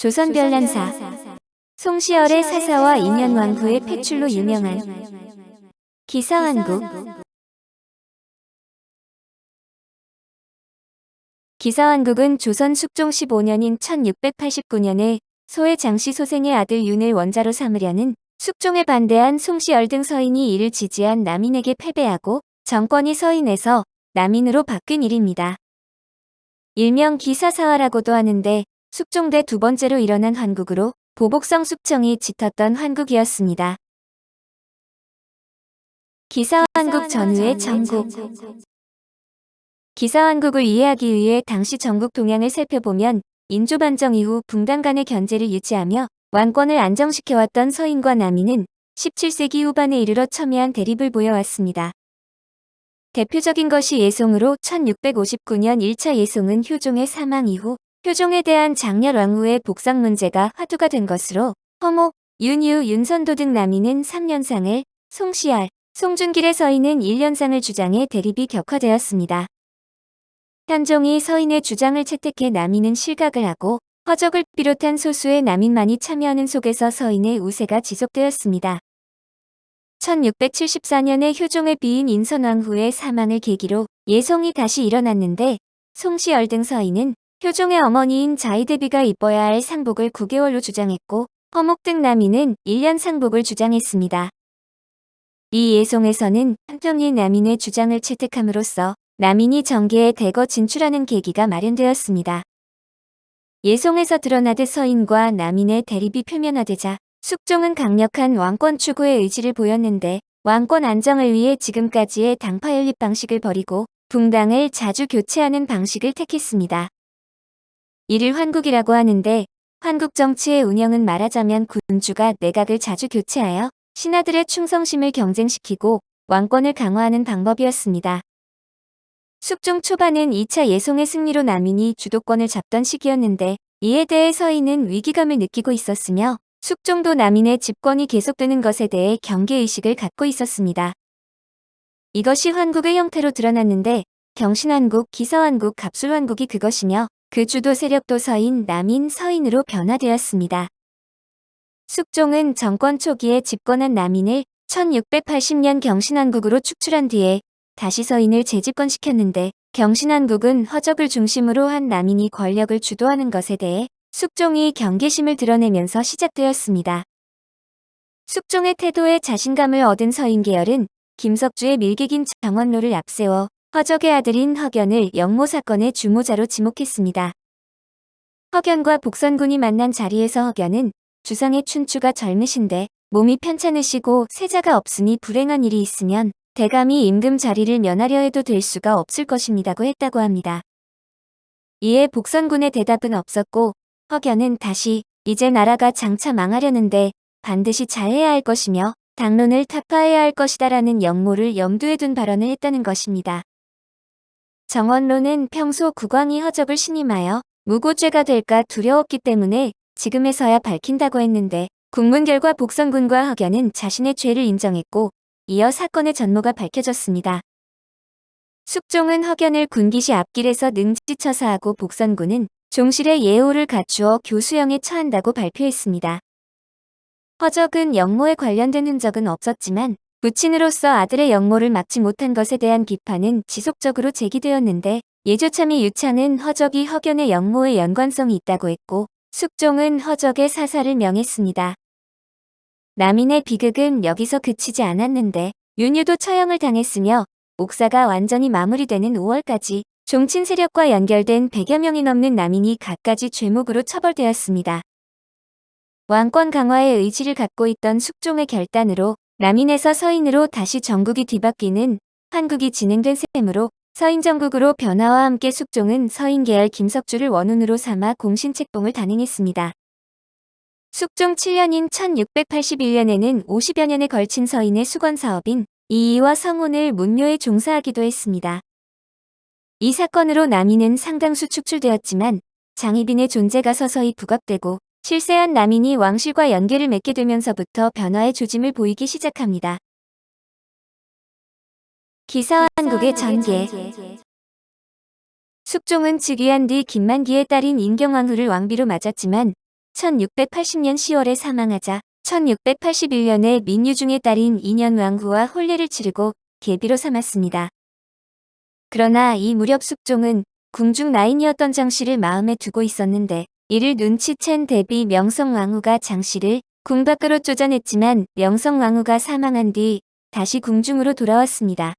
조선별난사 송시열의 사사와 인현왕후의 폐출로 유명한 기사왕국 기사왕국은 조선 숙종 15년인 1689년에 소의 장씨 소생의 아들 윤을 원자로 삼으려는 숙종에 반대한 송시열 등 서인이 이를 지지한 남인에게 패배하고 정권이 서인에서 남인으로 바뀐 일입니다. 일명 기사사화라고도 하는데 숙종대 두 번째로 일어난 환국으로 보복성 숙청이 짙었던 환국이었습니다. 기사왕국 전후의 전국 기사왕국을 이해하기 위해 당시 전국 동향을 살펴보면 인조반정 이후 붕당 간의 견제를 유지하며 왕권을 안정시켜왔던 서인과 남인은 17세기 후반에 이르러 첨예한 대립을 보여왔습니다. 대표적인 것이 예송으로 1659년 1차 예송은 효종의 사망 이후 효종에 대한 장렬 왕후의 복상 문제가 화두가 된 것으로 허목, 윤유, 윤선도 등 남인은 3년상을, 송시알, 송준길의 서인은 1년상을 주장해 대립이 격화되었습니다. 현종이 서인의 주장을 채택해 남인은 실각을 하고 허적을 비롯한 소수의 남인만이 참여하는 속에서 서인의 우세가 지속되었습니다. 1674년에 효종의 비인 인선왕후의 사망을 계기로 예송이 다시 일어났는데 송시열 등 서인은 효종의 어머니인 자이대비가 입어야 할 상복을 9개월로 주장했고 허목 등 남인은 1년 상복을 주장했습니다. 이 예송에서는 한평리 남인의 주장을 채택함으로써 남인이 정계에 대거 진출하는 계기가 마련되었습니다. 예송에서 드러나듯 서인과 남인의 대립이 표면화되자 숙종은 강력한 왕권 추구의 의지를 보였는데 왕권 안정을 위해 지금까지의 당파 연립 방식을 버리고 붕당을 자주 교체하는 방식을 택했습니다. 이를 환국이라고 하는데 환국 정치의 운영은 말하자면 군주가 내각을 자주 교체하여 신하들의 충성심을 경쟁시키고 왕권을 강화하는 방법이었습니다. 숙종 초반은 2차 예송의 승리로 남인이 주도권을 잡던 시기였는데 이에 대해 서인은 위기감을 느끼고 있었으며 숙종도 남인의 집권이 계속되는 것에 대해 경계의식을 갖고 있었습니다. 이것이 환국의 형태로 드러났는데 경신환국, 기사환국, 갑술환국이 그것이며 그 주도 세력도 서인, 남인, 서인으로 변화되었습니다. 숙종은 정권 초기에 집권한 남인을 1680년 경신환국으로 축출한 뒤에 다시 서인을 재집권시켰는데 경신한국은 허적을 중심으로 한 남인이 권력을 주도하는 것에 대해 숙종이 경계심을 드러내면서 시작되었습니다. 숙종의 태도에 자신감을 얻은 서인 계열은 김석주의 밀객인 정원로를 앞세워 허적의 아들인 허견을 영모 사건의 주모자로 지목했습니다. 허견과 복선군이 만난 자리에서 허견은 주상의 춘추가 젊으신데 몸이 편찮으시고 세자가 없으니 불행한 일이 있으면 대감이 임금 자리를 면하려 해도 될 수가 없을 것입니다고 했다고 합니다. 이에 복선군의 대답은 없었고 허견은 다시 이제 나라가 장차 망하려는데 반드시 잘해야 할 것이며 당론을 타파해야 할 것이다라는 역모를 염두에 둔 발언을 했다는 것입니다. 정원로는 평소 국왕이 허적을 신임하여 무고죄가 될까 두려웠기 때문에 지금에서야 밝힌다고 했는데 국문 결과 복선군과 허견은 자신의 죄를 인정했고 이어 사건의 전모가 밝혀졌습니다. 숙종은 허견을 군기시 앞길에서 능지 처사하고 복선군은 종실의 예우를 갖추어 교수형에 처한다고 발표했습니다. 허적은 영모에 관련된 흔적은 없었지만 부친으로서 아들의 영모를 막지 못한 것에 대한 비판은 지속적으로 제기되었는데 예조참의 유창은 허적이 허견의 영모에 연관성이 있다고 했고 숙종은 허적의 사사를 명했습니다. 남인의 비극은 여기서 그치지 않았는데 윤유도 처형을 당했으며 옥사가 완전히 마무리되는 5월까지 종친 세력과 연결된 100여 명이 넘는 남인이 갖가지 죄목으로 처벌되었습니다. 왕권 강화의 의지를 갖고 있던 숙종의 결단으로 남인에서 서인으로 다시 전국이 뒤바뀌는 한국이 진행된 셈으로 서인 전국으로 변화와 함께 숙종은 서인 계열 김석주를 원훈으로 삼아 공신책봉을 단행했습니다. 숙종 7년인 1681년에는 50여 년에 걸친 서인의 수건 사업인 이이와 성운을 문묘에 종사하기도 했습니다. 이 사건으로 남인은 상당수 축출되었지만 장희빈의 존재가 서서히 부각되고 실세한 남인이 왕실과 연계를 맺게 되면서부터 변화의 조짐을 보이기 시작합니다. 기사왕국의 전개 숙종은 즉위한 뒤 김만기의 딸인 인경왕후를 왕비로 맞았지만 1680년 10월에 사망하자 1681년에 민유중의 딸인 인현왕후와 혼례를 치르고 계비로 삼았습니다. 그러나 이 무렵 숙종은 궁중 나인이었던 장씨를 마음에 두고 있었는데 이를 눈치챈 대비 명성왕후가 장씨를 궁 밖으로 쫓아냈지만 명성왕후가 사망한 뒤 다시 궁중으로 돌아왔습니다.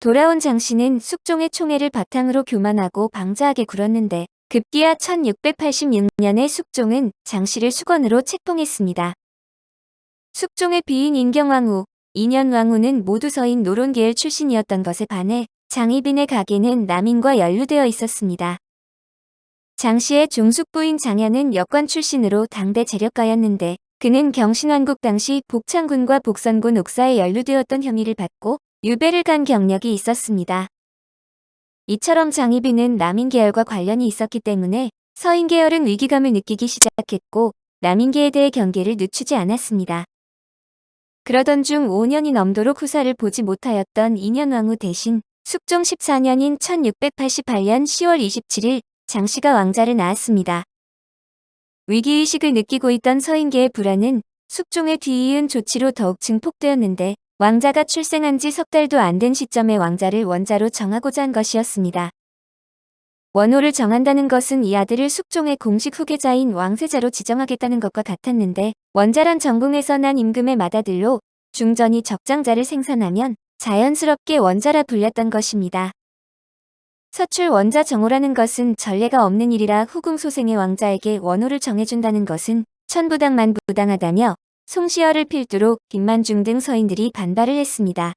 돌아온 장씨는 숙종의 총애를 바탕으로 교만하고 방자하게 굴었는데 급기야 1686년에 숙종은 장씨를 수건으로 책봉했습니다. 숙종의 비인 인경왕후, 인현왕후는 모두 서인 노론계열 출신이었던 것에 반해 장희빈의 가게는 남인과 연루되어 있었습니다. 장씨의 종숙부인 장현은 역관 출신으로 당대 재력가였는데 그는 경신왕국 당시 복창군과 복선군 옥사에 연루되었던 혐의를 받고 유배를 간 경력이 있었습니다. 이처럼 장희빈은 남인계열과 관련이 있었기 때문에 서인계열은 위기감을 느끼기 시작했고 남인계에 대해 경계를 늦추지 않았습니다. 그러던 중 5년이 넘도록 후사를 보지 못하였던 인현왕후 대신 숙종 14년인 1688년 10월 27일 장씨가 왕자를 낳았습니다. 위기의식을 느끼고 있던 서인계의 불안은 숙종의 뒤이은 조치로 더욱 증폭되었는데 왕자가 출생한 지 석 달도 안 된 시점에 왕자를 원자로 정하고자 한 것이었습니다. 원호를 정한다는 것은 이 아들을 숙종의 공식 후계자인 왕세자로 지정하겠다는 것과 같았는데 원자란 전궁에서 난 임금의 맏아들로 중전이 적장자를 생산하면 자연스럽게 원자라 불렸던 것입니다. 서출 원자 정호라는 것은 전례가 없는 일이라 후궁소생의 왕자에게 원호를 정해준다는 것은 천부당만 부당하다며 송시열을 필두로 김만중 등 서인들이 반발을 했습니다.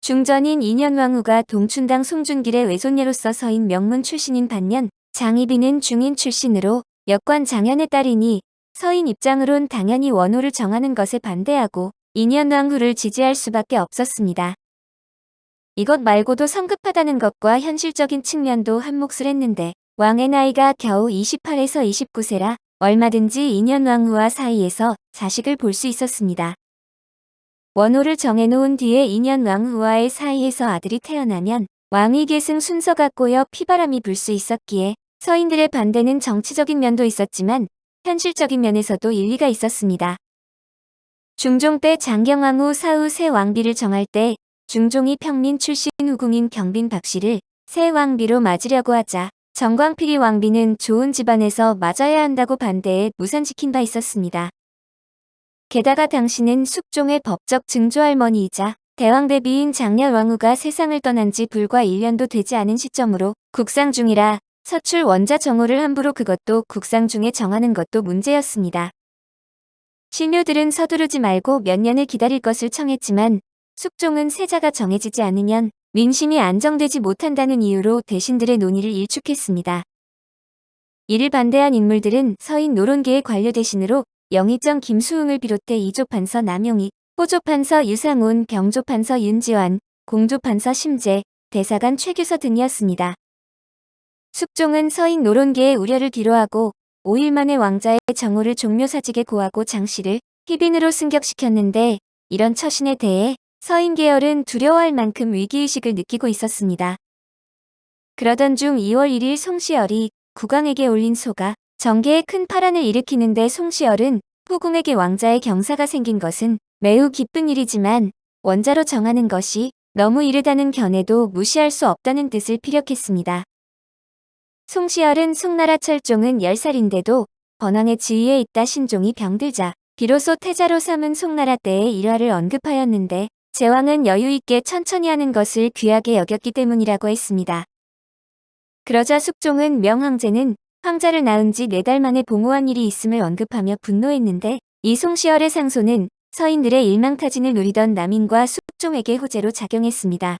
중전인 인현왕후가 동춘당 송준길의 외손녀로서 서인 명문 출신인 반면 장희빈은 중인 출신으로 역관 장현의 딸이니 서인 입장으론 당연히 원호를 정하는 것에 반대하고 인현왕후를 지지할 수밖에 없었습니다. 이것 말고도 성급하다는 것과 현실적인 측면도 한몫을 했는데 왕의 나이가 겨우 28에서 29세라 얼마든지 인현왕후와 사이에서 자식을 볼 수 있었습니다. 원호를 정해놓은 뒤에 인현왕후와의 사이에서 아들이 태어나면 왕위 계승 순서가 꼬여 피바람이 불 수 있었기에 서인들의 반대는 정치적인 면도 있었지만 현실적인 면에서도 일리가 있었습니다. 중종 때 장경왕후 사후 새 왕비를 정할 때 중종이 평민 출신 후궁인 경빈 박씨를 새 왕비로 맞으려고 하자 정광필이 왕비는 좋은 집안에서 맞아야 한다고 반대해 무산시킨 바 있었습니다. 게다가 당신은 숙종의 법적 증조할머니이자 대왕대비인 장렬왕후가 세상을 떠난 지 불과 1년도 되지 않은 시점으로 국상 중이라 서출 원자 정호를 함부로 그것도 국상 중에 정하는 것도 문제였습니다. 신료들은 서두르지 말고 몇 년을 기다릴 것을 청했지만 숙종은 세자가 정해지지 않으면 민심이 안정되지 못한다는 이유로 대신들의 논의를 일축했습니다. 이를 반대한 인물들은 서인 노론계의 관료 대신으로 영의정 김수흥을 비롯해 이조판서 남용익, 호조판서 유상훈, 병조판서 윤지환, 공조판서 심재, 대사관 최규서 등이었습니다. 숙종은 서인 노론계의 우려를 뒤로하고 5일 만에 왕자의 정호를 종묘사직에 고하고 장씨를 희빈으로 승격시켰는데 이런 처신에 대해 서인 계열은 두려워할 만큼 위기의식을 느끼고 있었습니다. 그러던 중 2월 1일 송시열이 국왕에게 올린 소가 정계에 큰 파란을 일으키는데 송시열은 후궁에게 왕자의 경사가 생긴 것은 매우 기쁜 일이지만 원자로 정하는 것이 너무 이르다는 견해도 무시할 수 없다는 뜻을 피력했습니다. 송시열은 송나라 철종은 10살인데도 번왕의 지위에 있다 신종이 병들자 비로소 태자로 삼은 송나라 때의 일화를 언급하였는데 제왕은 여유있게 천천히 하는 것을 귀하게 여겼기 때문이라고 했습니다. 그러자 숙종은 명황제는 황자를 낳은 지 네 달 만에 봉호한 일이 있음을 언급하며 분노했는데 이송시열의 상소는 서인들의 일망타진을 누리던 남인과 숙종에게 호재로 작용했습니다.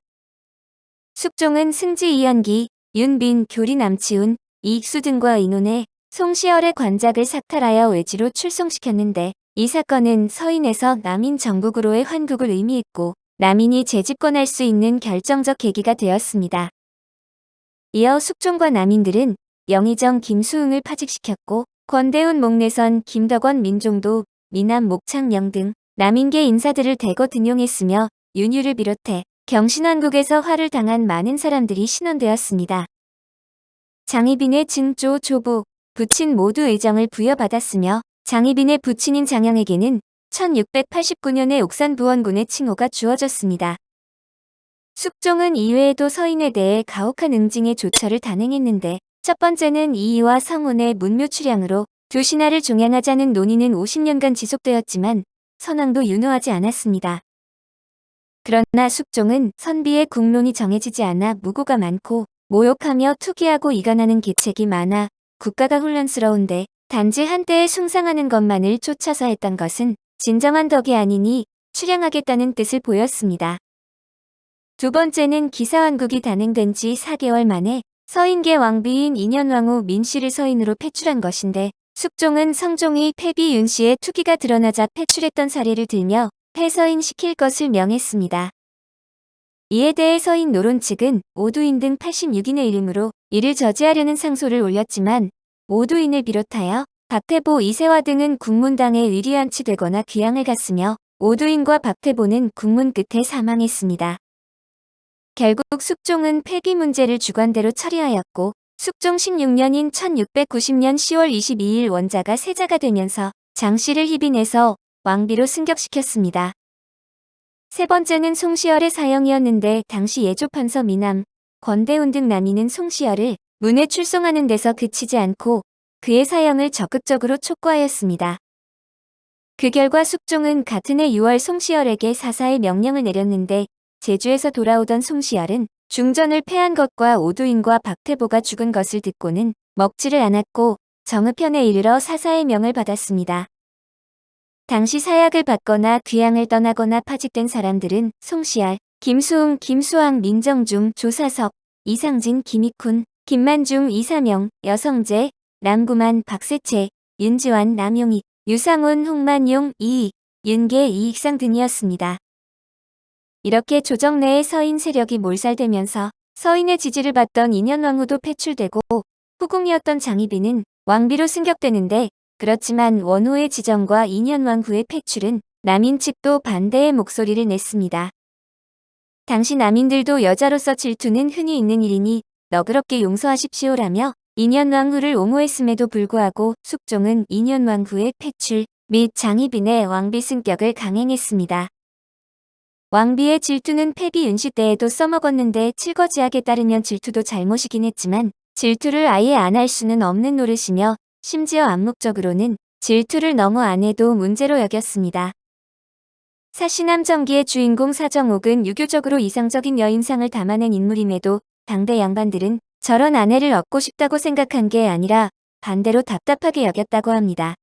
숙종은 승지 이연기, 윤빈, 교리 남치훈, 이익수 등과 의논해 송시열의 관작을 삭탈하여 외지로 출송시켰는데 이 사건은 서인에서 남인 정국으로의 환국을 의미했고 남인이 재집권할 수 있는 결정적 계기가 되었습니다. 이어 숙종과 남인들은 영의정 김수흥을 파직시켰고 권대훈 목내선 김덕원 민종도 미남 목창영 등 남인계 인사들을 대거 등용했으며 윤유를 비롯해 경신왕국에서 화를 당한 많은 사람들이 신원되었습니다. 장희빈의 증조 조부 부친 모두 의정을 부여받았으며 장희빈의 부친인 장영에게는 1689년에 옥산부원군의 칭호가 주어졌습니다. 숙종은 이외에도 서인에 대해 가혹한 응징의 조처를 단행했는데 첫 번째는 이이와 성운의 문묘 출양으로 두 신하를 종양하자는 논의는 50년간 지속되었지만 선왕도 윤호하지 않았습니다. 그러나 숙종은 선비의 국론이 정해지지 않아 무고가 많고 모욕하며 투기하고 이간하는 계책이 많아 국가가 혼란스러운데 단지 한때에 숭상하는 것만을 쫓아서 했던 것은 진정한 덕이 아니니 출양하겠다는 뜻을 보였습니다. 두 번째는 기사왕국이 단행된 지 4개월 만에 서인계 왕비인 인현왕후 민씨를 서인으로 패출한 것인데 숙종은 성종이 패비 윤씨의 투기가 드러나자 패출했던 사례를 들며 폐서인 시킬 것을 명했습니다. 이에 대해 서인 노론 측은 오두인 등 86인의 이름으로 이를 저지하려는 상소를 올렸지만 오두인을 비롯하여 박태보 이세화 등은 국문당에 의리안치되거나 귀양을 갔으며 오두인과 박태보는 국문 끝에 사망했습니다. 결국 숙종은 폐기 문제를 주관대로 처리하였고 숙종 16년인 1690년 10월 22일 원자가 세자가 되면서 장씨를 희빈해서 왕비로 승격시켰습니다. 세 번째는 송시열의 사형이었는데 당시 예조판서 미남, 권대훈 등 남인은 송시열을 문에 출송하는 데서 그치지 않고 그의 사형을 적극적으로 촉구하였습니다. 그 결과 숙종은 같은 해 6월 송시열에게 사사의 명령을 내렸는데 제주에서 돌아오던 송시열은 중전을 패한 것과 오두인과 박태보가 죽은 것을 듣고는 먹지를 않았고 정읍현에 이르러 사사의 명을 받았습니다. 당시 사약을 받거나 귀양을 떠나거나 파직된 사람들은 송시열, 김수웅, 김수왕, 민정중, 조사석, 이상진, 김익훈, 김만중, 이사명, 여성재, 남구만, 박세채, 윤지환, 남용익, 유상훈, 홍만용, 이익, 윤계, 이익상 등이었습니다. 이렇게 조정 내의 서인 세력이 몰살되면서 서인의 지지를 받던 인현왕후도 패출되고 후궁이었던 장희빈은 왕비로 승격되는데 그렇지만 원후의 지정과 인현왕후의 패출은 남인 측도 반대의 목소리를 냈습니다. 당시 남인들도 여자로서 질투는 흔히 있는 일이니 너그럽게 용서하십시오라며 인현왕후를 옹호했음에도 불구하고 숙종은 인현왕후의 패출 및 장희빈의 왕비 승격을 강행했습니다. 왕비의 질투는 패비 윤시 때에도 써먹었는데 칠거지학에 따르면 질투도 잘못이긴 했지만 질투를 아예 안 할 수는 없는 노릇이며 심지어 암묵적으로는 질투를 너무 안 해도 문제로 여겼습니다. 사시남 전기의 주인공 사정옥은 유교적으로 이상적인 여인상을 담아낸 인물임에도 당대 양반들은 저런 아내를 얻고 싶다고 생각한 게 아니라 반대로 답답하게 여겼다고 합니다.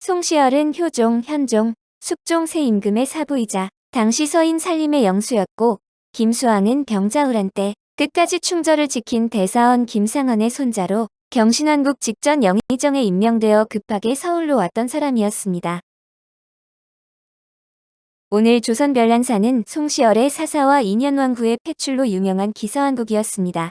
송시열은 효종, 현종, 숙종 세 임금의 사부이자 당시 서인 살림의 영수였고 김수왕은 병자울한 때 끝까지 충절을 지킨 대사원 김상헌의 손자로 경신왕국 직전 영의정에 임명되어 급하게 서울로 왔던 사람이었습니다. 오늘 조선 별난사는 송시열의 사사와 인현왕후의 패출로 유명한 기서왕국이었습니다.